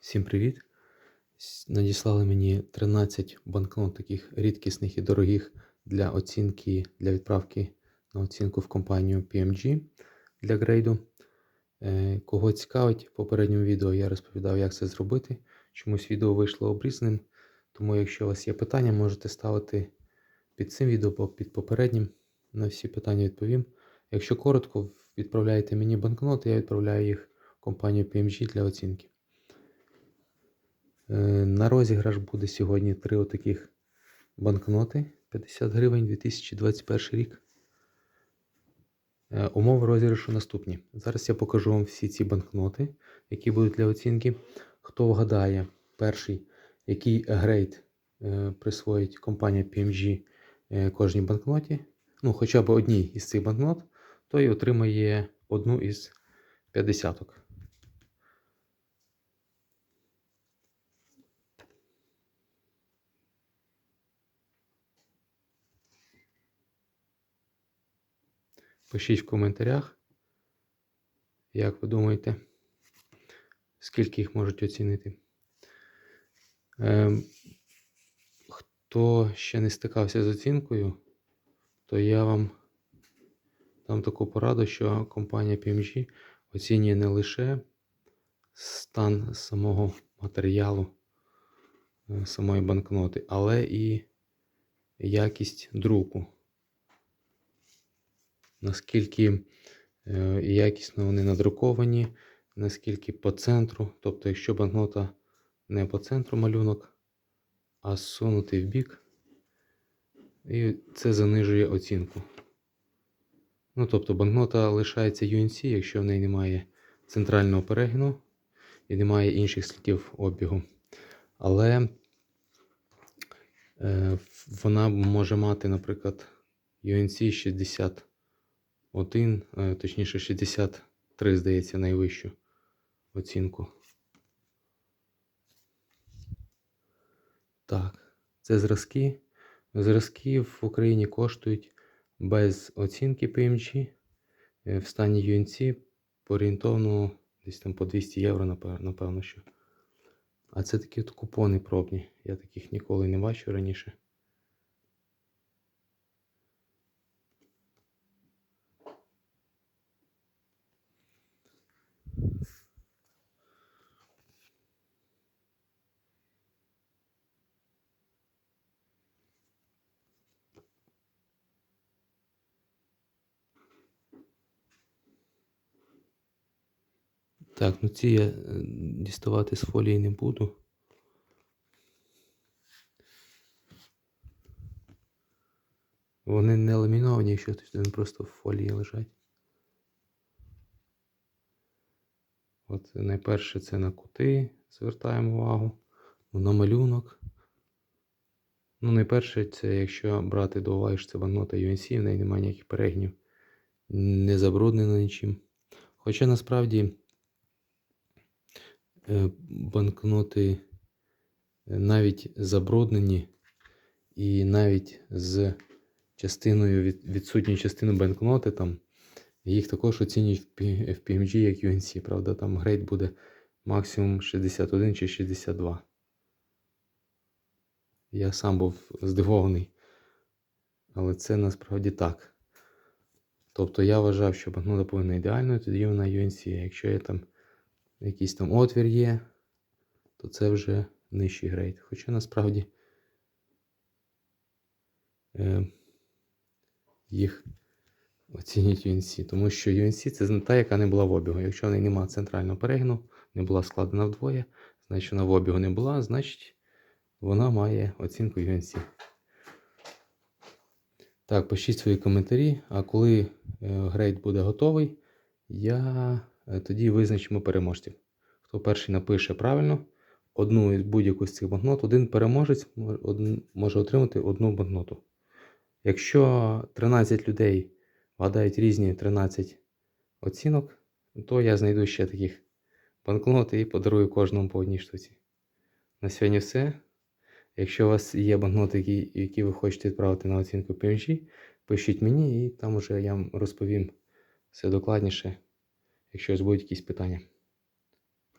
Всім привіт! Надіслали мені 13 банкнот таких рідкісних і дорогих для оцінки, для відправки на оцінку в компанію PMG для грейду. Е, Кого цікавить, в попередньому відео я розповідав, як це зробити. Чомусь відео вийшло обрізаним. Тому, якщо у вас є питання, можете ставити під цим відео або під попереднім. На всі питання відповім. Якщо коротко, відправляєте мені банкноти, я відправляю їх в компанію PMG для оцінки. Е, На розіграш буде сьогодні три отаких банкноти 50 гривень 2021 рік. Е, Умови розіграшу наступні. Зараз я покажу вам всі ці банкноти, які будуть для оцінки. Хто вгадає перший, який грейд е, присвоїть компанія PMG кожній банкноті, ну хоча б одній із цих банкнот, той отримає одну із 50. Пишіть в коментарях, як ви думаєте, скільки їх можуть оцінити. Ем, хто ще не стикався з оцінкою, то я вам дам таку пораду, що компанія PMG оцінює не лише стан самого матеріалу е, самої банкноти, але і якість друку наскільки е, якісно вони надруковані, наскільки по центру. Тобто, якщо банкнота не по центру малюнок, а зсунутий в бік, і це занижує оцінку. Ну, тобто банкнота лишається UNC, якщо в неї немає центрального перегину і немає інших слідів обігу. Але е, вона може мати, наприклад, UNC 60 один, е, точніше 63, здається, найвищу оцінку. Так, це зразки. Зразки в Україні коштують без оцінки PMG е, в стані UNC орієнтовно десь там по 200 євро, напевно, що. А це такі от купони пробні. Я таких ніколи не бачив раніше. Так, ну ці я е, діставати з фолії не буду. Вони не ламіновані, якщо вони просто в фолії лежать. От найперше це на кути звертаємо увагу. Ну, На малюнок. Ну, найперше, це якщо брати до уваги, що це банкнота UNC, в неї немає ніяких перегнів, не забруднена нічим. Хоча насправді банкноти е, навіть забруднені і навіть з частиною від, відсутньою частиною банкноти там їх також оцінюють в PMG як UNC. Правда, там грейд буде максимум 61 чи 62. Я сам був здивований. Але це насправді так. Тобто я вважав, що банкнота повинна ідеальною, тоді вона UNC. Якщо є там якийсь там отвір є, то це вже нижчий грейд. Хоча насправді е, їх оцінюють UNC. Тому що UNC це та, яка не була в обігу. Якщо в неї немає центрального перегину, не була складена вдвоє, значить вона в обігу не була, значить вона має оцінку UNC. Так, пишіть свої коментарі. А коли е, грейд буде готовий, я тоді визначимо переможців. Хто перший напише правильно одну із будь-яку з цих банкнот, один переможець може отримати одну банкноту. Якщо 13 людей вгадають різні 13 оцінок, то я знайду ще таких банкнот і подарую кожному по одній штуці. На сьогодні все. Якщо у вас є банкноти, які, які ви хочете відправити на оцінку PMG, пишіть мені і там уже я вам розповім все докладніше, якщо будуть якісь питання.